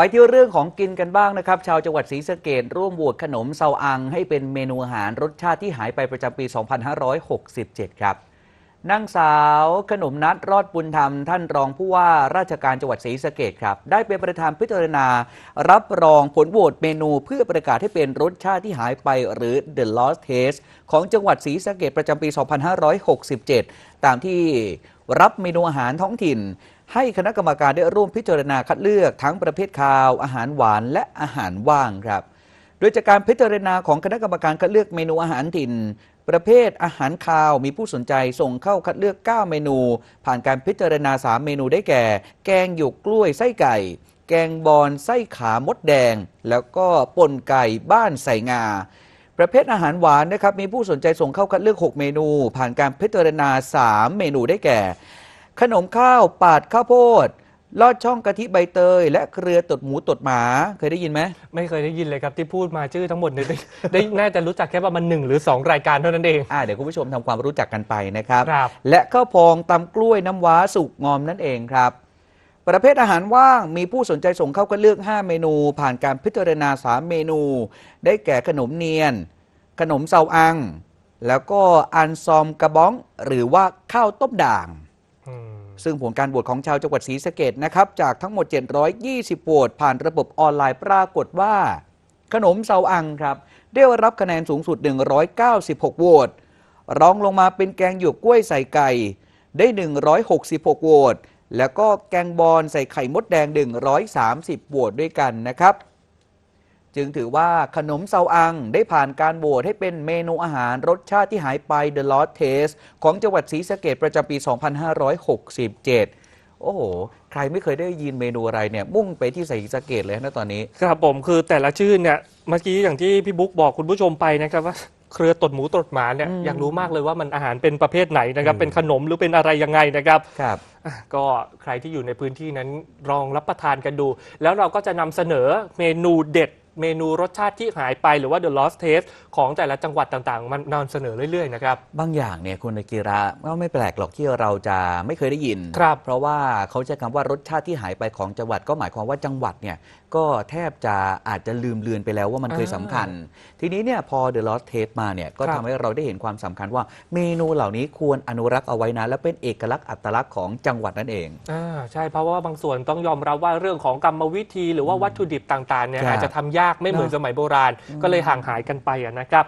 ไปที่เรื่องของกินกันบ้างนะครับ ชาวจังหวัดศรีสะเกดร่วมโหวตขนมเซาอัง ให้เป็นเมนูอาหารรสชาติที่หายไปประจำปี 2567 ครับนางสาวขนมนัดรอดบุญธรรม ท่านรองผู้ว่าราชการจังหวัดศรีสะเกดครับ ได้เป็นประธานพิจารณา รับรองผลโหวตเมนูเพื่อประกาศให้เป็นรสชาติที่หายไปหรือ The Lost Taste ของจังหวัดศรีสะเกดประจำปี 2567 ตามที่ รับเมนูอาหารท้องถิ่น ให้คณะกรรมการได้ร่วมพิจารณาคัดเลือกทั้งประเภทคาว อาหารหวานและอาหารว่างครับ โดยจากการพิจารณาของคณะกรรมการคัดเลือกเมนูอาหารถิ่น ประเภทอาหารคาวมีผู้สนใจส่งเข้าคัดเลือก 9 เมนู ผ่านการพิจารณา 3 เมนูได้แก่ แกงหยวกกล้วยไส้ไก่ แกงบอนไส้ขามดแดง แล้วก็ป่นไก่บ้านใส่งา ประเภทอาหารหวานนะครับมีผู้สนใจส่งเข้าคัดเลือก 6 เมนู ผ่านการพิจารณา 3 เมนูได้แก่ ขนมข้าวปาดข้าวโพดลอดช่องกะทิใบเตย และเกลือตดหมูตดหมาเคยได้ยินไหมไม่เคยได้ยินเลยครับที่พูดมาชื่อทั้งหมดเนี่ยได้ได้น่าจะรู้จักแค่ประมาณหนึ่งหรือ 2 รายการเท่านั้นเองอ่าเดี๋ยวคุณผู้ชมทำความรู้จักกันไปนะครับ ครับ และข้าวพองตำกล้วยน้ำว้าสุกงอมนั่นเองครับ ประเภทอาหารว่างมีผู้สนใจส่งเข้ากันเลือก 5 เมนู ผ่านการพิจารณา 3 เมนู ได้แก่ขนมเนียน ขนมเซาอัง แล้วก็อันซอมกระบ้อง หรือว่าข้าวต้มด่างอืมซึ่งผลการโหวตของชาวจังหวัดศรีสะเกดนะครับ จากทั้งหมด 720โหวตผ่านระบบออนไลน์ปรากฏว่า ขนมเซาอังครับ ได้รับคะแนนสูงสุด 196โหวตรองลงมาเป็นแกงหยวกกล้วยใส่ไก่ได้ 166โหวต แล้วก็แกงบอนใส่ไข่มดแดง 130โหวตด้วยกันนะครับ จึงถือว่าขนมเซาอังได้ผ่านการโหวตให้เป็นเมนูอาหารรสชาติที่หายไป The Lost Taste ของจังหวัดศรีสะเกดประจำปี 2567โอ้โห ใครไม่เคยได้ยินเมนูอะไรเนี่ย มุ่งไปที่ศรีสะเกดเลยนะตอนนี้ ครับผมคือแต่ละชื่อเนี่ย เมื่อกี้อย่างที่พี่บุ๊กบอกคุณผู้ชมไปนะครับว่า เครือตดหมูตดหมาเนี่ยอืมอยากรู้มากเลยว่ามันอาหารเป็นประเภทไหนนะครับอืมเป็นขนมหรือเป็นอะไรยังไงนะครับครับอะก็ใครที่อยู่ในพื้นที่นั้นลองรับประทานกันดู แล้วเราก็จะนำเสนอเมนูเด็ด เมนูรสชาติที่หายไปหรือว่า the lost taste ของแต่ละจังหวัดต่างๆ มันนำเสนอเรื่อยๆนะครับ บางอย่างเนี่ยคุณอากิระก็ไม่แปลกหรอกที่เราจะไม่เคยได้ยิน ครับเพราะว่าเขาใช้คำว่ารสชาติที่หายไปของจังหวัดก็หมายความว่าจังหวัดเนี่ยก็แทบจะอาจจะลืมเลือนไปแล้วว่ามันเคยอ่า สำคัญ ทีนี้เนี่ยพอ The Lost Taste มาเนี่ยก็ครับทำให้เราได้เห็นความสำคัญว่าเมนูเหล่านี้ควรอนุรักษ์เอาไว้นะ และเป็นเอกลักษณ์อัตลักษณ์ของจังหวัดนั่นเอง อ่าใช่เพราะว่าบางส่วนต้องยอมรับว่าเรื่องของกรรมวิธี หรือว่าวัตถุดิบต่างๆเนี่ยครับอาจจะทำยากไม่เหมือนเนอะสมัยโบราณ ก็เลยห่างหายกันไปอะนะครับ